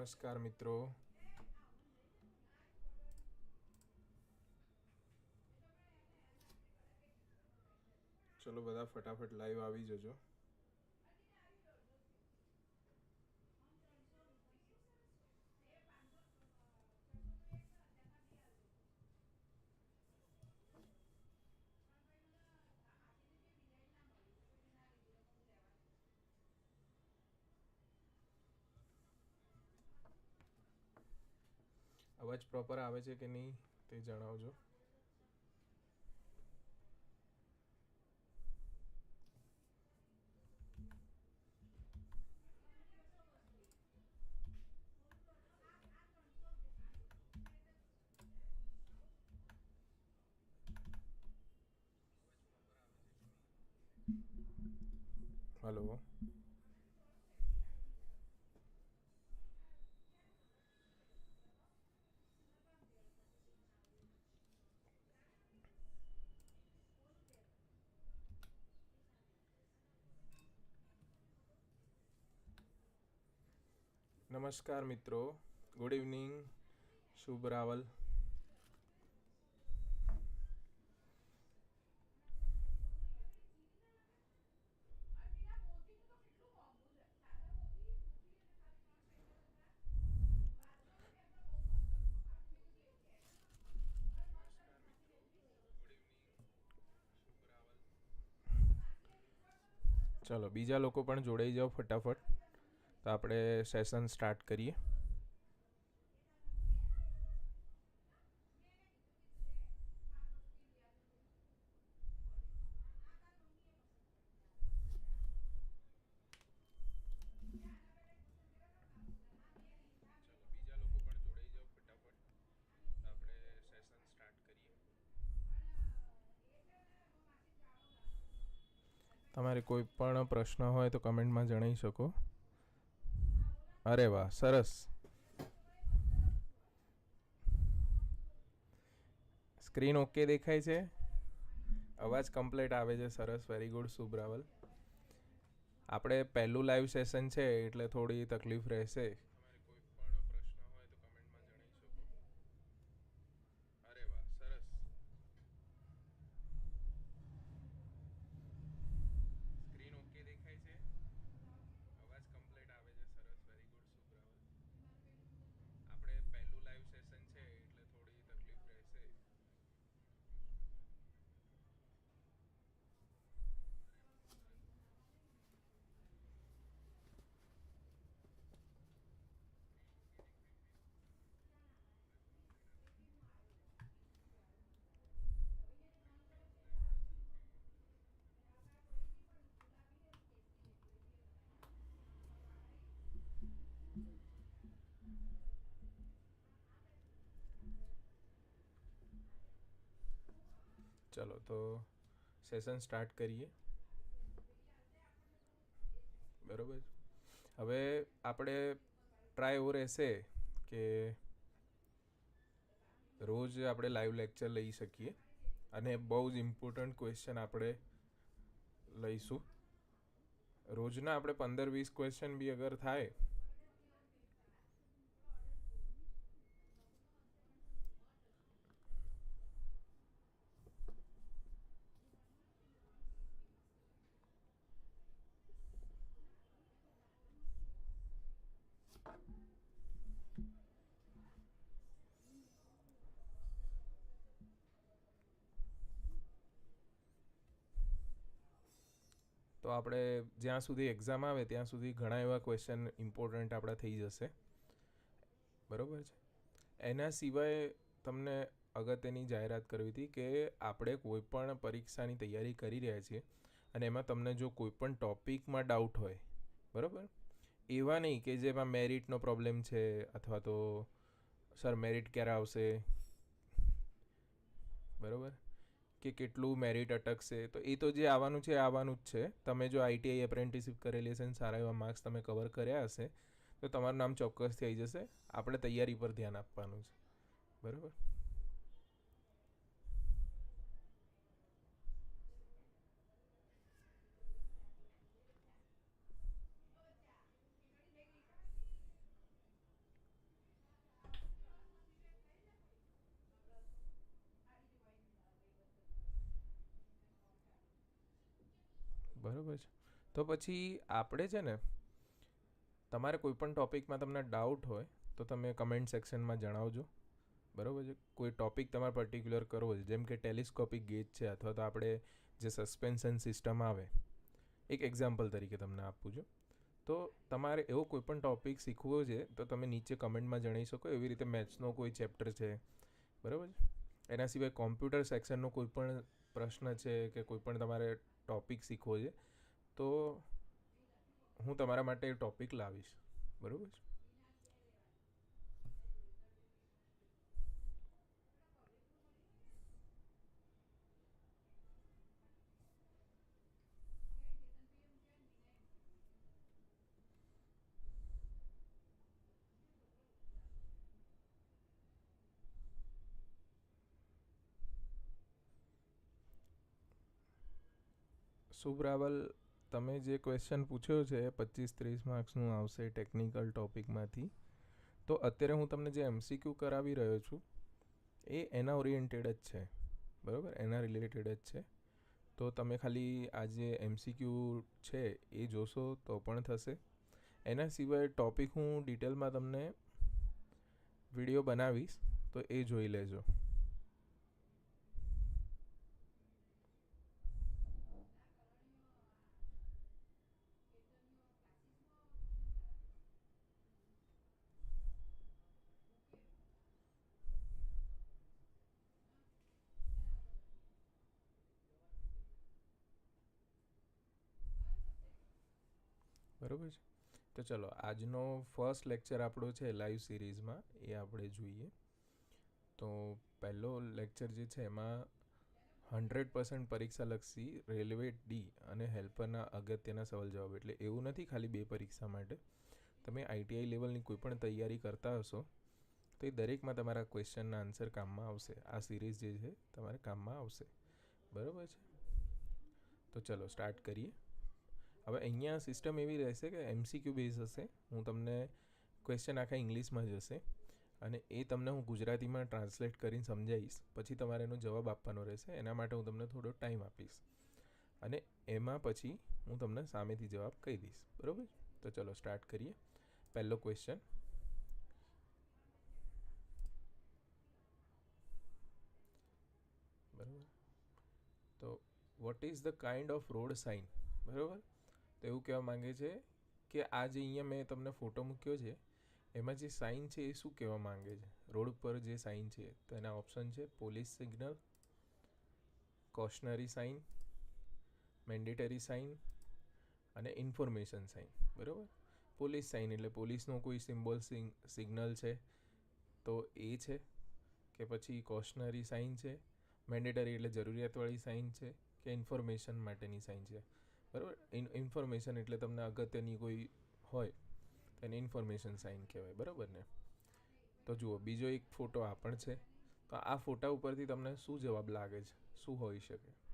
નમસ્કાર મિત્રો. ચલો બધા ફટાફટ લાઈવ આવી જજો. અવાજ પ્રોપર આવે છે કે નહીં તે જણાવજો. હલો. નમસ્કાર મિત્રો. Good evening Shubh Raval. ચલો બીજા લોકો પણ જોડાઈ જાઓ ફટાફટ. તો આપણે સેશન સ્ટાર્ટ કરીએ. તમારે કોઈ પણ પ્રશ્ન હોય તો કમેન્ટમાં જણાવી શકો. અરે વાહ, સરસ. સ્ક્રીન ઓકે દેખાય છે. અવાજ કમ્પ્લીટ આવે છે, સરસ વેરી ગુડ શુભરાવલ આપણે પહેલું લાઈવ સેશન છે, એટલે થોડી તકલીફ રહેશે તમારે કોઈ પણ પ્રશ્ન હોય તો કમેન્ટમાં જણાવી શકો અરે વાહ સરસ સ્ક્રીન ઓકે દેખાય છે અવાજ કમ્પ્લીટ આવે છે સરસ વેરી ગુડ શુભરાવલ આપણે પહેલું લાઈવ સેશન છે એટલે થોડી તકલીફ રહેશે ચલો તો સેશન સ્ટાર્ટ કરીએ બરોબર હવે આપણે ટ્રાય એવો રહેશે કે રોજ આપણે લાઈવ લેક્ચર લઈ શકીએ અને બહુ જ ઇમ્પોર્ટન્ટ ક્વેશ્ચન આપણે લઈશું રોજના આપણે પંદર વીસ ક્વેશ્ચન બી અગર થાય આપણે જ્યાં સુધી એક્ઝામ આવે, ત્યાં સુધી ઘણા એવા ક્વેશ્ચન ઇમ્પોર્ટન્ટ આપણા થઈ જશે. બરોબર છે? એના સિવાય તમને અગત્યની જાહેરાત કરવી હતી કે આપણે કોઈ પણ પરીક્ષાની તૈયારી કરી રહ્યા છીએ અને એમાં તમને જો કોઈ પણ ટોપિકમાં ડાઉટ હોય, બરાબર? એવા નહીં કે જેમાં મેરિટનો પ્રોબ્લેમ છે અથવા તો સર મેરિટ ક્યારે આવશે? બરોબર? કે કેટલું મેરિટ અટકશે? તો એ તો જે આવવાનું છે આવવાનું જ છે. તમે જો આઈટીઆઈ એપ્રેન્ટિસશીપ કરેલી હશે અને સારા એવા માર્ક્સ તમે કવર કર્યા હશે, તો તમારું નામ ચોક્કસ થઈ જશે. આપણે તૈયારી પર ધ્યાન આપવાનું છે. બરાબર? બરોબર છે. તો પછી આપણે છે ને, તમારે કોઈ પણ ટોપિકમાં તમને ડાઉટ હોય, તો તમે કમેન્ટ સેક્શનમાં જણાવજો. બરાબર છે? કોઈ ટોપિક તમારે પર્ટિક્યુલર કરવો છે, જેમ કે ટેલિસ્કોપિક ગેજ છે, અથવા તો આપણે જે સસ્પેન્શન સિસ્ટમ આવે, એક એક્ઝામ્પલ તરીકે તમને આપું છું. તો તમારે એવો કોઈ પણ ટોપિક શીખવો છે, તો તમે નીચે કમેન્ટમાં જણાવી શકો, એવી રીતે મેથ્સનો કોઈ ચેપ્ટર છે. બરાબર છે? એના સિવાય કોમ્પ્યુટર સેક્શનનો કોઈ પણ પ્રશ્ન છે, કે કોઈ પણ તમારે ટોપિક શીખવો છે. તો હું તમારા માટે એ ટોપિક લાવીશ. બરાબર? છે શુભ રાવલ, તમે જે ક્વેશ્ચન પૂછ્યો છે પચીસ ત્રીસ માર્ક્સનું આવશે ટેકનિકલ ટોપિકમાંથી તો અત્યારે હું તમને જે એમસીક્યુ કરાવી રહ્યો છું, એ એના ઓરિએન્ટેડ જ છે. બરાબર? એના રિલેટેડ જ છે. તો તમે ખાલી આ જે એમસીક્યુ છે એ જોશો તો પણ થશે. એના સિવાય ટોપિક હું ડિટેલમાં તમને વીડિયો બનાવીશ, તો એ જોઈ લેજો. બરાબર છે? તો ચલો, આજનો ફર્સ્ટ લેક્ચર આપણો છે લાઈવ સિરીઝમાં એ આપણે જોઈએ. તો પહેલો લેક્ચર જે છે એમાં હંડ્રેડ પર્સન્ટ પરીક્ષાલક્ષી રેલવે ડી અને હેલ્પરના અગત્યના સવાલ જવાબ. એટલે એવું નથી ખાલી બે પરીક્ષા માટે. તમે આઈટીઆઈ લેવલની કોઈ પણ તૈયારી કરતા હશો, તો એ દરેકમાં તમારા ક્વેશ્ચનના આન્સર કામમાં આવશે. આ સિરીઝ જે છે, તમારે કામમાં આવશે. બરાબર છે? તો ચલો સ્ટાર્ટ કરીએ. હવે અહીંયા સિસ્ટમ એવી રહેશે કે એમસીક્યુ બેઝ હશે. હું તમને ક્વેશ્ચન આખા ઇંગ્લિશમાં જ હશે. અને એ તમને હું ગુજરાતીમાં ટ્રાન્સલેટ કરીને સમજાવીશ. પછી તમારે એનો જવાબ આપવાનો રહેશે. એના માટે હું તમને થોડો ટાઈમ આપીશ. અને એમાં પછી હું તમને સામેથી જવાબ કહી દઈશ. બરાબર? તો ચલો સ્ટાર્ટ કરીએ. પહેલો ક્વેશ્ચન બરાબર? તો what is the kind of road sign બરાબર? તો એવું કહેવા માંગે છે કે આ જે અહીંયા મેં તમને ફોટો મૂક્યો છે, એમાં જે સાઇન છે એ શું કહેવા માંગે છે? રોડ ઉપર જે સાઇન છે, તો એના ઓપ્શન છે police signal cautionary sign mandatory sign અને ઇન્ફોર્મેશન સાઇન બરાબર? પોલીસ સાઇન એટલે પોલીસનો કોઈ સિમ્બોલ સિગ્નલ છે, તો એ છે કે પછી કોશનરી સાઇન છે મેન્ડેટરી એટલે જરૂરિયાતવાળી સાઇન છે કે ઇન્ફોર્મેશન માટેની સાઇન છે. બરાબર? ઇન્ફોર્મેશન એટલે તમને અગત્યની કોઈ હોય, તો એને ઇન્ફોર્મેશન સાઇન કહેવાય, બરાબર ને? તો જુઓ, બીજો એક ફોટો આ પણ છે. તો આ ફોટા ઉપરથી તમને શું જવાબ લાગે છે? શું હોઈ શકે?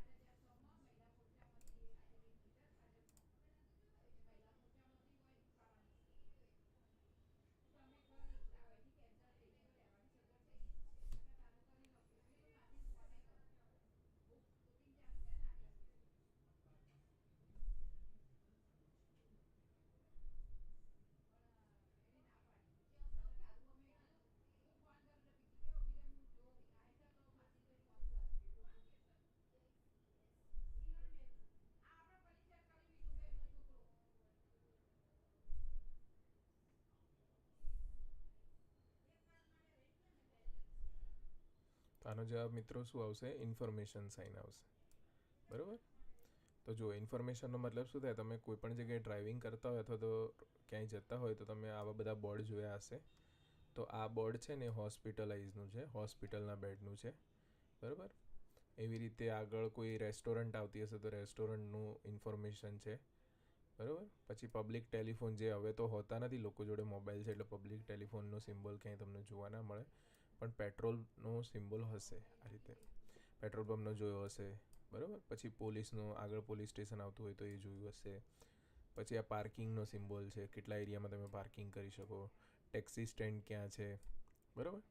આનો જવાબ મિત્રો શું આવશે? ઇન્ફોર્મેશન સાઇન આવશે. બરાબર? તો જો ઇન્ફોર્મેશનનો મતલબ શું થાય? તમે કોઈ પણ જગ્યાએ ડ્રાઇવિંગ કરતા હોય અથવા તો ક્યાંય જતા હોય તો તમે આવા બધા બોર્ડ જોયા હશે. તો આ બોર્ડ છે ને હોસ્પિટલાઇઝનું છે. હોસ્પિટલના બેડનું છે. બરાબર? એવી રીતે આગળ કોઈ રેસ્ટોરન્ટ આવતી હશે તો રેસ્ટોરન્ટનું ઇન્ફોર્મેશન છે. બરાબર? પછી પબ્લિક ટેલિફોન જે હવે તો હોતા નથી. લોકો જોડે મોબાઈલ છે એટલે પબ્લિક ટેલિફોનનો સિમ્બોલ ક્યાંય તમને જોવા ના મળે. પણ પેટ્રોલનો સિમ્બોલ હશે આ રીતે. પેટ્રોલ પંપનો જોયો હશે, બરાબર? પછી પોલીસનો, આગળ પોલીસ સ્ટેશન આવતું હોય તો એ જોયું હશે. પછી આ પાર્કિંગનો સિમ્બોલ છે, કેટલા એરિયામાં તમે પાર્કિંગ કરી શકો, ટેક્સી સ્ટેન્ડ ક્યાં છે, બરાબર?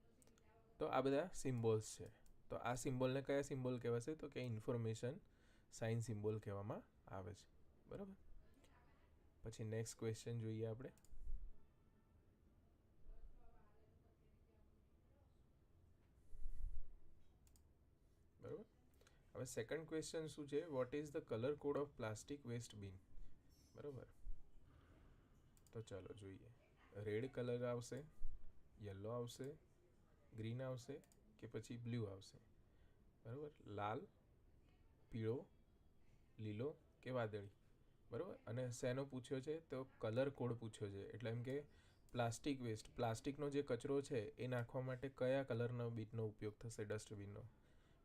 તો આ બધા સિમ્બોલ્સ છે. તો આ સિમ્બોલને કયા સિમ્બોલ કહેવાશે? તો કે ઇન્ફોર્મેશન સાઇન સિમ્બોલ કહેવામાં આવે છે, બરાબર? પછી નેક્સ્ટ ક્વેશ્ચન જોઈએ આપણે બરાબર હવે સેકન્ડ ક્વેશ્ચન શું છે? What is the colour code of plastic waste bin બરાબર? તો ચાલો જોઈએ. રેડ કલર આવશે યલો આવશે ગ્રીન આવશે કે પછી બ્લુ આવશે? બરાબર? લાલ, પીળો, લીલો કે વાદળી? બરાબર? અને શેનો પૂછ્યો છે? તો કલર કોડ પૂછ્યો છે. એટલે એમ કે પ્લાસ્ટિક વેસ્ટ પ્લાસ્ટિકનો જે કચરો છે, એ નાખવા માટે કયા કલરનો બીટનો ઉપયોગ થશે? ડસ્ટબિનનો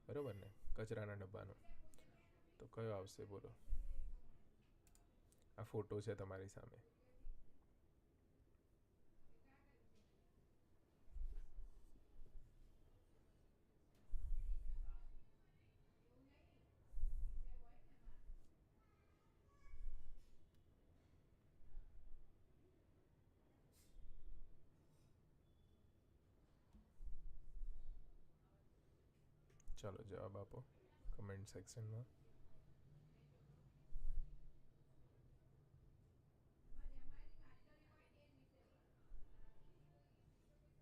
બરાબર ને? કચરાના ડબ્બાનો. તો કયો આવશે બોલો? આ ફોટો છે તમારી સામે. ચાલો જવાબ આપો કમેન્ટ સેક્શનમાં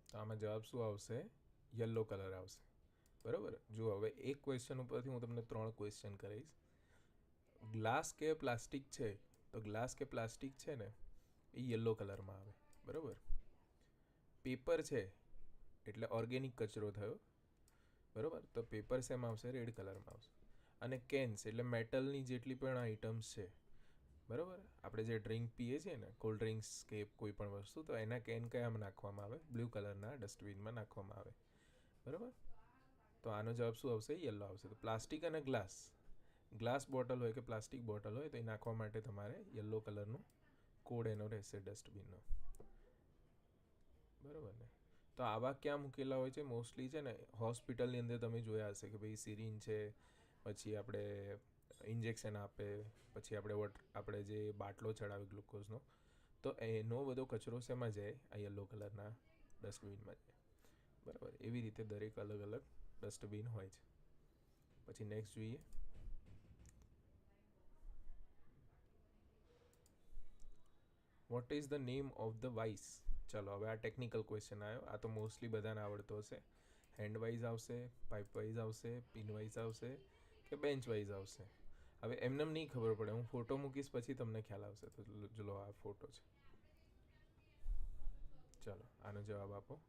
તો આમાં જવાબ શું આવશે? યલો કલર આવશે. બરાબર? જો હવે એક ક્વેશ્ચન ઉપરથી હું તમને ત્રણ ક્વેશ્ચન કરીશ. ગ્લાસ કે પ્લાસ્ટિક છે? તો ગ્લાસ કે પ્લાસ્ટિક છે ને, એ યલો કલરમાં આવે. બરાબર? પેપર છે, એટલે ઓર્ગેનિક કચરો થયો. બરાબર? તો પેપર શેમાં આવશે રેડ કલરમાં આવશે અને કેન્સ એટલે મેટલની જેટલી પણ આઇટમ્સ છે. બરાબર? આપણે જે ડ્રિંક પીએ છીએ ને કોલ્ડ ડ્રિંક્સ કે કોઈ પણ વસ્તુ, તો એના કેન કયામાં નાખવામાં આવે? બ્લુ કલરના ડસ્ટબિનમાં નાખવામાં આવે. બરાબર? તો આનો જવાબ શું આવશે? યલો આવશે. તો પ્લાસ્ટિક અને ગ્લાસ ગ્લાસ બોટલ હોય કે પ્લાસ્ટિક બોટલ હોય, તો એ નાખવા માટે તમારે યલો કલરનું કોડ એનો રહેશે ડસ્ટબિનનો બરાબર ને? તો આવા ક્યાં મૂકેલા હોય છે? મોસ્ટલી છે ને, હોસ્પિટલની અંદર તમે જોયા હશે કે ભાઈ સિરિન છે, પછી આપણે ઇન્જેક્શન આપે, પછી આપણે વોટ, આપણે જે બાટલો ચડાવે ગ્લુકોઝનો, તો એનો બધો કચરો શેમાં જાય? આ યલો કલરના ડસ્ટબિનમાં જાય બરાબર. એવી રીતે દરેક અલગ અલગ ડસ્ટબિન હોય છે. પછી નેક્સ્ટ જોઈએ. What is the name of the vice ચલો, હવે આ ટેકનિકલ ક્વેશ્ચન આવ્યો. આ તો મોસ્ટલી બધાને આવડતો હશે. હેન્ડ વાઇઝ આવશે પાઇપ વાઇઝ આવશે પિન વાઇઝ આવશે કે બેન્ચ વાઇઝ આવશે? હવે એમને નહીં ખબર પડે. હું ફોટો મૂકીશ પછી તમને ખ્યાલ આવશે. તો ચલો આ ફોટો છે. ચલો, આનો જવાબ આપો.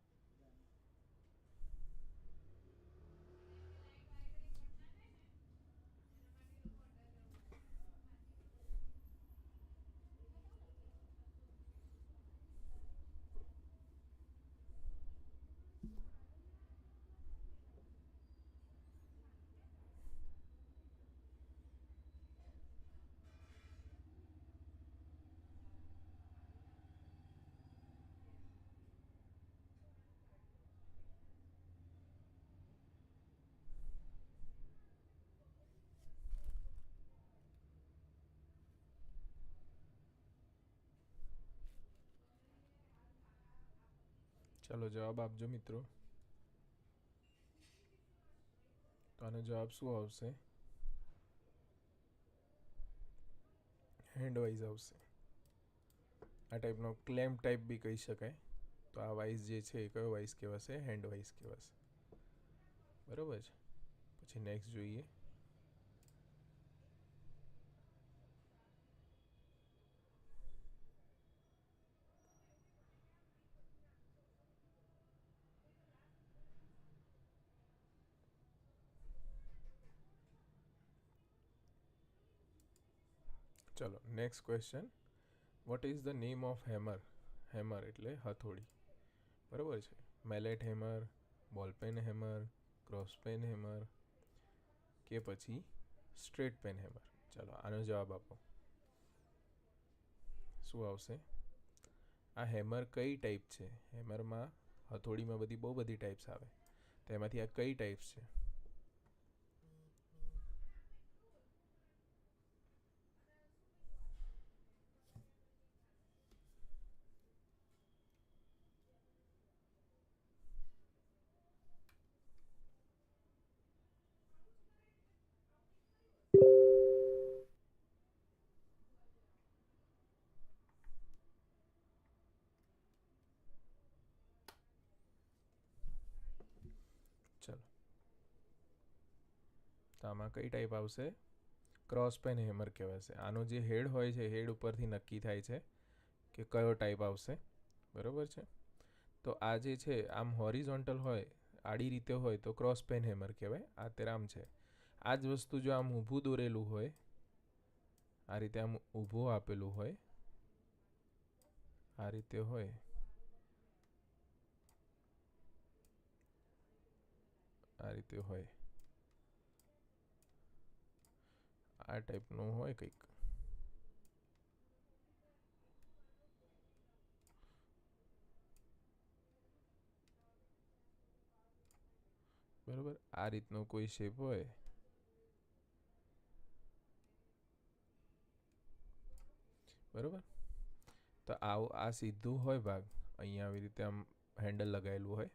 ચાલો જવાબ આપજો મિત્રો. તો આનો જવાબ શું આવશે? હેન્ડ વાઇઝ આવશે. આ ટાઈપનો ક્લેમ ટાઈપ બી કહી શકાય. તો આ વાઇઝ જે છે એ કયો વાઇઝ કહેવાશે? હેન્ડ વાઇઝ કહેવાશે. બરાબર છે? પછી નેક્સ્ટ જોઈએ ચલો next question what is the name of hammer hammer એટલે હથોડી. બરાબર છે? Mallet hammer ball peen hammer cross peen hammer કે પછી સ્ટ્રેટ પેન હેમર ચલો, આનો જવાબ આપો. શું આવશે? આ હેમર કઈ ટાઈપ છે? હેમરમાં હથોડીમાં બધી બહુ બધી ટાઈપ્સ આવે. તો એમાંથી આ કઈ ટાઈપ્સ છે? તો આમાં કઈ ટાઈપ આવશે? ક્રોસ પેન હેમર કહેવાશે આનો જે હેડ હોય છે હેડ ઉપરથી નક્કી થાય છે કે કયો ટાઈપ આવશે. બરાબર છે? તો આ જે છે, આમ હોરિઝોન્ટલ હોય, આડી રીતે હોય, તો ક્રોસ પેન હેમર કહેવાય. આ અત્યારે આમ છે. આ જ વસ્તુ જો આમ ઊભું દોરેલું હોય, આ રીતે આમ ઊભું આપેલું હોય, આ રીતે હોય. આ રીતે હોય. આ ટાઈપનું હોય કંઈક. બરોબર? આ રીતનો કોઈ શેપ હોય? બરોબર? તો આવું, આ સીધું હોય ભાગ. અહીંયા આવી રીતે આમ હેન્ડલ લગાવેલું હોય.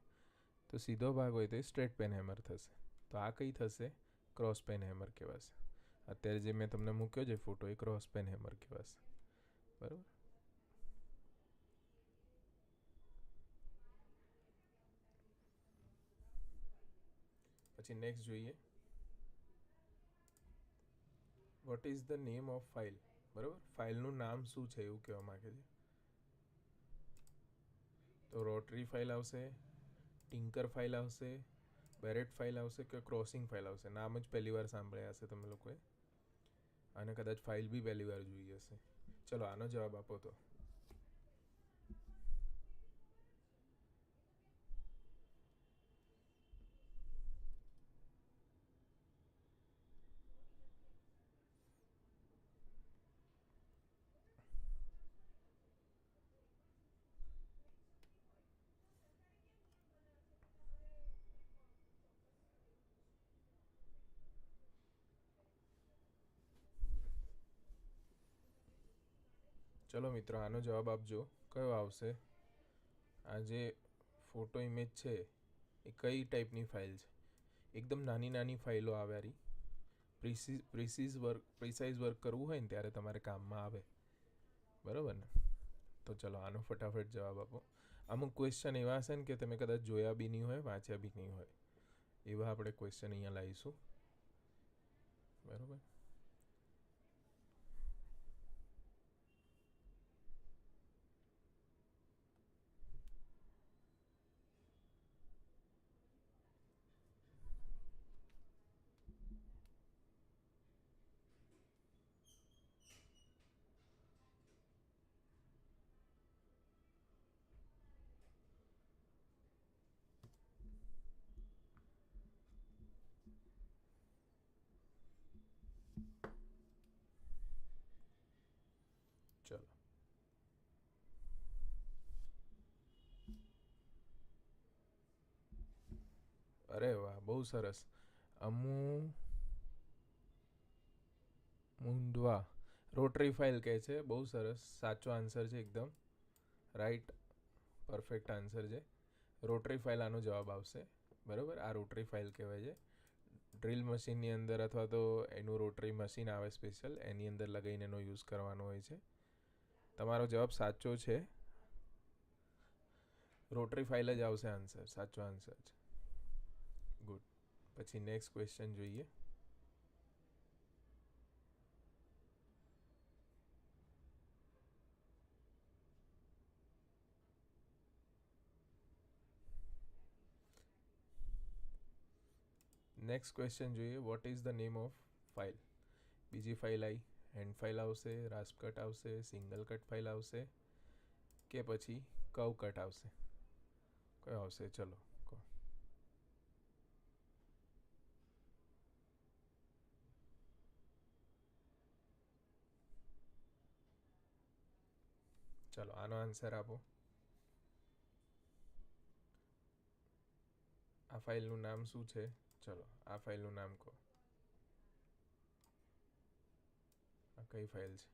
તો સીધો ભાગ હોય તો એ સ્ટ્રેટ પેન હેમર થશે. તો આ કઈ થશે? ક્રોસ પેન હેમર કહેવાશે. અત્યારે જે મેં તમને મૂક્યો છે ફોટો એ ક્રોસ પેન હેમર કહેવાશે. બરાબર? પછી નેક્સ્ટ જોઈએ. What is the name of file બરાબર? ફાઇલનું નામ શું છે એવું કહેવા માગે છે. તો રોટરી ફાઇલ આવશે ટિંકર ફાઇલ આવશે બેરેટ ફાઇલ આવશે કે ક્રોસિંગ ફાઇલ આવશે? નામ જ પહેલી વાર સાંભળ્યા હશે તમે લોકોએ. અને કદાચ ફાઇલ બી પહેલી વાર જોઈ હશે. ચલો આનો જવાબ આપો તો. ચલો મિત્રો, આનો જવાબ આપજો. કયો આવશે? આ જે ફોટો ઇમેજ છે, એ કઈ ટાઈપની ફાઇલ છે? એકદમ નાની નાની ફાઇલો આવે રહી precise precise work precise work કરવું હોય ને ત્યારે તમારે કામમાં આવે. બરાબર ને? તો ચલો આનો ફટાફટ જવાબ આપો. અમુક ક્વેશ્ચન એવા હશે ને કે તમે કદાચ જોયા બી નહીં હોય, વાંચ્યા બી નહીં હોય. એવા આપણે ક્વેશ્ચન અહીંયા લાવીશું. બરાબર ચલો અરે વાહ, બહુ સરસ. અમુ મુંડવા. રોટરી ફાઇલ કહે છે, બહુ સરસ. સાચો આન્સર છે એકદમ. રાઈટ પરફેક્ટ આન્સર છે. રોટરી ફાઇલ આનો જવાબ આવશે. બરાબર? આ રોટરી ફાઇલ કહેવાય છે. ડ્રિલ મશીનની અંદર અથવા તો એનું રોટરી મશીન આવે સ્પેશિયલ એની અંદર લગાવીને એનો યુઝ કરવાનો હોય છે. તમારો જવાબ સાચો છે. રોટરી ફાઇલ જ આવશે આન્સર સાચો આન્સર છે. પછી નેક્સ્ટ ક્વેશ્ચન જોઈએ. નેક્સ્ટ ક્વેશ્ચન જોઈએ what is the name of file બીજી ફાઇલ આવી હેન્ડ ફાઇલ આવશે રાસ્પ કટ આવશે સિંગલ કટ ફાઇલ આવશે, કે પછી કવ કટ આવશે? કયો આવશે? ચલો. ચલો, આનો આન્સર આપો. આ ફાઇલનું નામ શું છે? ચલો, આ ફાઇલનું નામ કહો. આ કઈ ફાઇલ છે?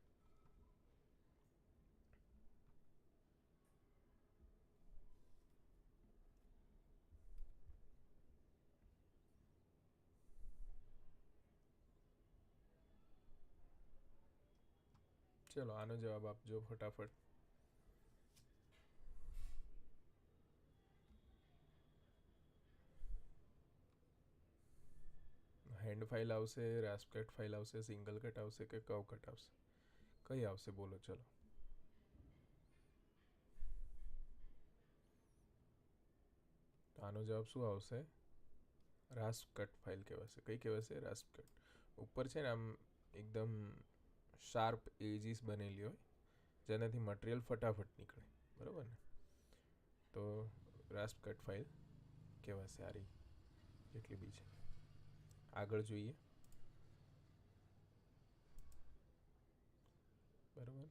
ચલો, આનો જવાબ આપજો ફટાફટ હેન્ડ બેન્ડ ફાઇલ આવશે રાસ્પ કટ ફાઇલ આવશે સિંગલ કટ આવશે કે કવ કટ આવશે કઈ આવશે બોલો ચલો તો આનો જવાબ શું આવશે રાસ્પ કટ ફાઇલ કહેવાશે કઈ કહેવાશે રાસ્પ કટ ઉપર છે ને આમ એકદમ શાર્પ એજીસ બનેલી હોય જેનાથી મટીરિયલ ફટાફટ નીકળે બરાબર ને તો રાસ્પ કટ ફાઇલ કહેવાશે આ રહી જેટલી બી છે આગળ જોઈએ. બરાબર?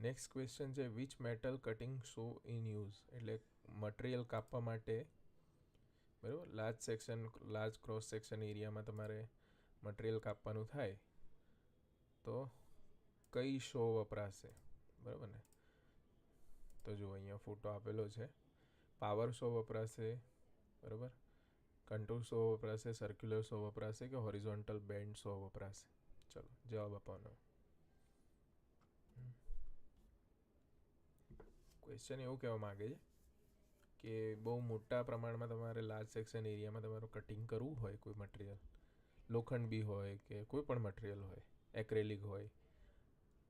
નેક્સ્ટ ક્વેશ્ચન છે which metal cutting saw in use એટલે મટીરિયલ કાપવા માટે. બરાબર? Large section large cross section એરિયામાં તમારે મટીરિયલ કાપવાનું થાય. તો કઈ શો વપરાશે? બરાબર ને? તો જુઓ, અહીંયા ફોટો આપેલો છે. પાવર શો વપરાશે. બરાબર? કંટ્રોલ શો વપરાશે સર્ક્યુલર શો વપરાશે કે હોરિઝોન્ટલ બેન્ડ શો વપરાશે ચલો, જવાબ આપવાનો. ક્વેશ્ચન એવું કહેવા માગે છે કે બહુ મોટા પ્રમાણમાં તમારે લાર્જ સેક્શન એરિયામાં તમારું કટિંગ કરવું હોય કોઈ મટીરિયલ લોખંડ બી હોય કે કોઈ પણ મટીરિયલ હોય એક્રેલિક હોય,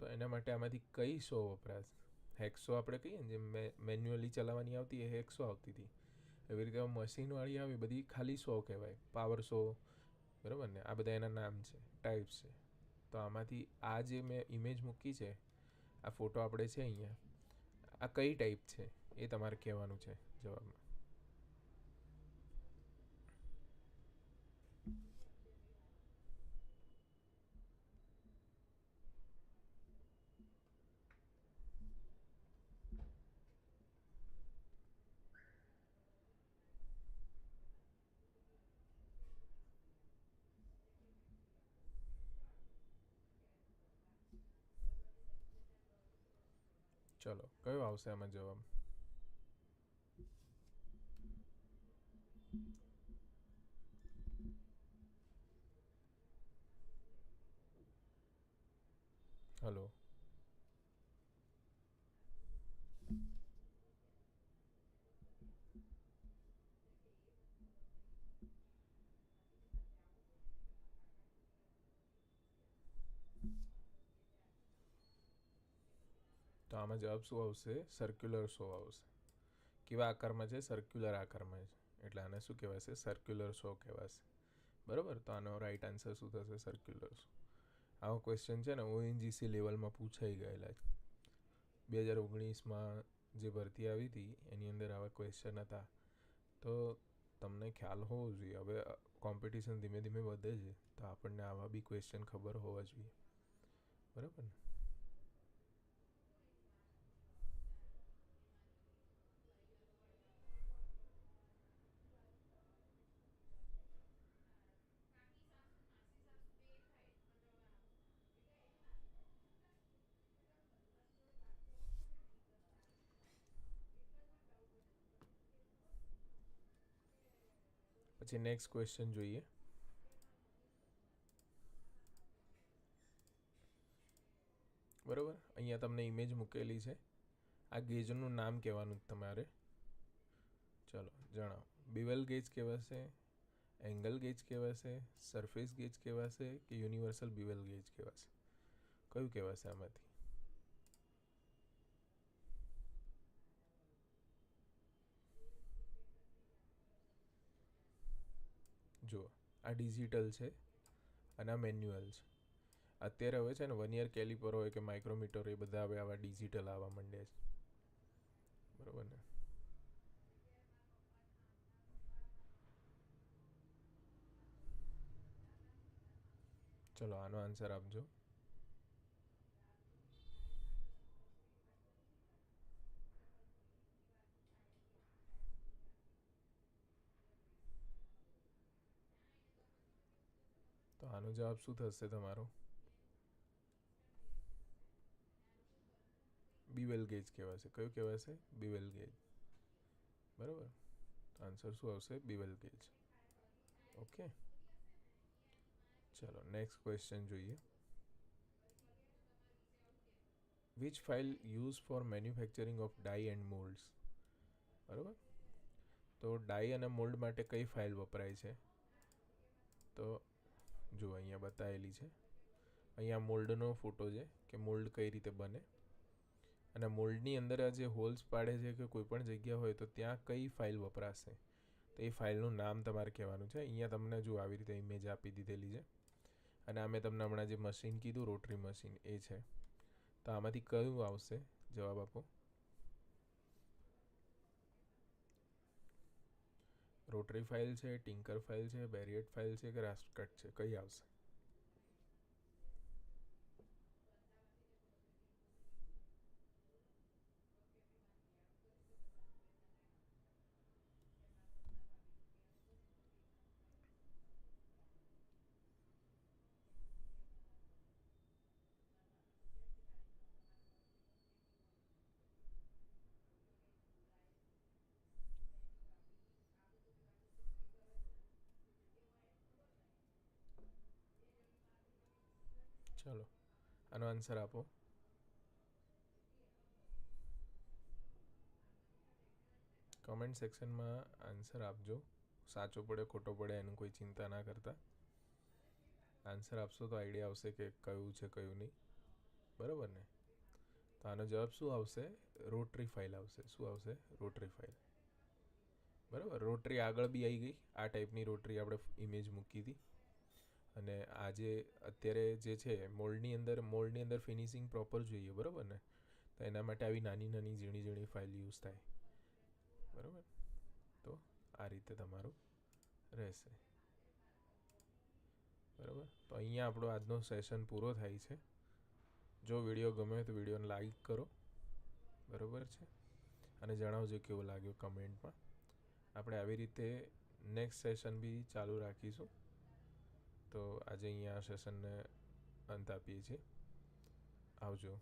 તો એના માટે આમાંથી કઈ શો વપરાશ હેક્સો આપણે કહીએ ને જે મેન્યુઅલી ચલાવવાની આવતી એ હેક્સો આવતી હતી. એવી રીતે મશીનવાળી આવી, બધી ખાલી શો કહેવાય. પાવર શો બરાબર ને? આ બધા એના નામ છે ટાઈપ્સ છે. તો આમાંથી આ જે મેં ઇમેજ મૂકી છે, આ ફોટો આપણે છે અહીંયા. આ કઈ ટાઈપ છે? એ તમારે કહેવાનું છે, જવાબમાં. ચલો કયો આવશે આમાં જવાબ હલો તો આમાં જવાબ શું આવશે સર્ક્યુલર શો આવશે કેવા આકારમાં છે? સર્ક્યુલર આકારમાં છે. એટલે આને શું કહેવાશે સર્ક્યુલર શો કહેવાશે. બરાબર? તો આનો રાઈટ આન્સર શું થશે? સર્ક્યુલર શો આવો ક્વેશ્ચન છે ને ઓએનજીસી લેવલમાં પૂછાઈ ગયેલા છે. બે હજાર ઓગણીસમાં જે ભરતી આવી હતી, એની અંદર આવા ક્વેશ્ચન હતા. તો તમને ખ્યાલ હોવો જોઈએ. હવે કોમ્પિટિશન ધીમે ધીમે વધે છે. તો આપણને આવા બી ક્વેશ્ચન ખબર હોવા જોઈએ. બરાબર ને? પછી નેક્સ્ટ ક્વેશ્ચન જોઈએ. બરાબર? અહીંયા તમને ઇમેજ મૂકેલી છે. આ ગેજનું નામ કહેવાનું તમારે. ચલો, જણાવો. બિવેલ ગેજ કહેવાશે એંગલ ગેજ કહેવાશે સરફેસ ગેજ કહેવાશે કે યુનિવર્સલ બિવેલ ગેજ કહેવાશે? કયું કહેવાશે આમાંથી? જુઓ આ ડિજિટલ છે અને આ મેન્યુઅલ છે. અત્યારે હવે છે ને વન યર કેલિપર હોય કે માઇક્રોમીટર એ બધા હવે આવા ડિજિટલ આવવા માંડ્યા છે. બરાબર ને? ચલો, આનો આન્સર આપજો. જવાબ શું થશે તમારો બીવેલ ગેજ કહેવાશે કયું કહેવાશે બીવેલ ગેજ બરાબર આન્સર શું આવશે બીવેલ ગેજ ઓકે ચલો નેક્સ્ટ ક્વેશ્ચન જોઈએ which file use for manufacturing of die and moulds બરાબર તો ડાઈ અને મોલ્ડ માટે કઈ ફાઇલ વપરાય છે? તો જો અહીંયા બતાવેલી છે. અહીંયા મોલ્ડનો ફોટો છે કે મોલ્ડ કઈ રીતે બને. અને મોલ્ડની અંદર આ જે હોલ્સ પાડે છે કે કોઈ પણ જગ્યા હોય તો ત્યાં કઈ ફાઇલ વપરાશે. તો એ ફાઇલનું નામ તમારે કહેવાનું છે. અહીંયા તમને જો આવી રીતે ઇમેજ આપી દીધેલી છે. અને આ મેં તમને હમણાં જે મશીન કીધું રોટરી મશીન એ છે. તો આમાંથી કયું આવશે? જવાબ આપો. રોટરી ફાઇલ છે ટિંકર ફાઇલ છે બેરિયટ ફાઇલ છે કે રાસ્ટકટ છે? કઈ આવશે ચલો આનો આન્સર આપો. કમેન્ટ સેક્શનમાં આન્સર આપજો. સાચો પડે, ખોટો પડે, એનું કોઈ ચિંતા ના કરતા. આન્સર આપશો તો આઈડિયા આવશે કે કયું છે, કયું નહીં. બરાબર ને? તો આનો જવાબ શું આવશે? રોટરી ફાઇલ આવશે. શું આવશે? રોટરી ફાઇલ બરાબર? રોટરી આગળ બી આવી ગઈ. આ ટાઈપની રોટરી આપણે ઇમેજ મૂકી હતી. અને આજે અત્યારે જે છે, મોલ્ડની અંદર મોલ્ડની અંદર ફિનિશિંગ પ્રોપર જોઈએ, બરાબર ને? તો એના માટે આવી નાની નાની ઝીણી ઝીણી ફાઇલ યુઝ થાય. બરાબર? તો આ રીતે તમારું રહેશે. બરાબર? તો અહીંયા આપણો આજનો સેશન પૂરો થાય છે. જો વીડિયો ગમે તો વિડીયોને લાઈક કરો. બરાબર છે? અને જણાવજો કેવો લાગ્યો કમેન્ટમાં આપણે આવી રીતે નેક્સ્ટ સેશન બી ચાલુ રાખીશું. તો આજે અહીંયા સેશનને અંત આપીએ છીએ. આવજો.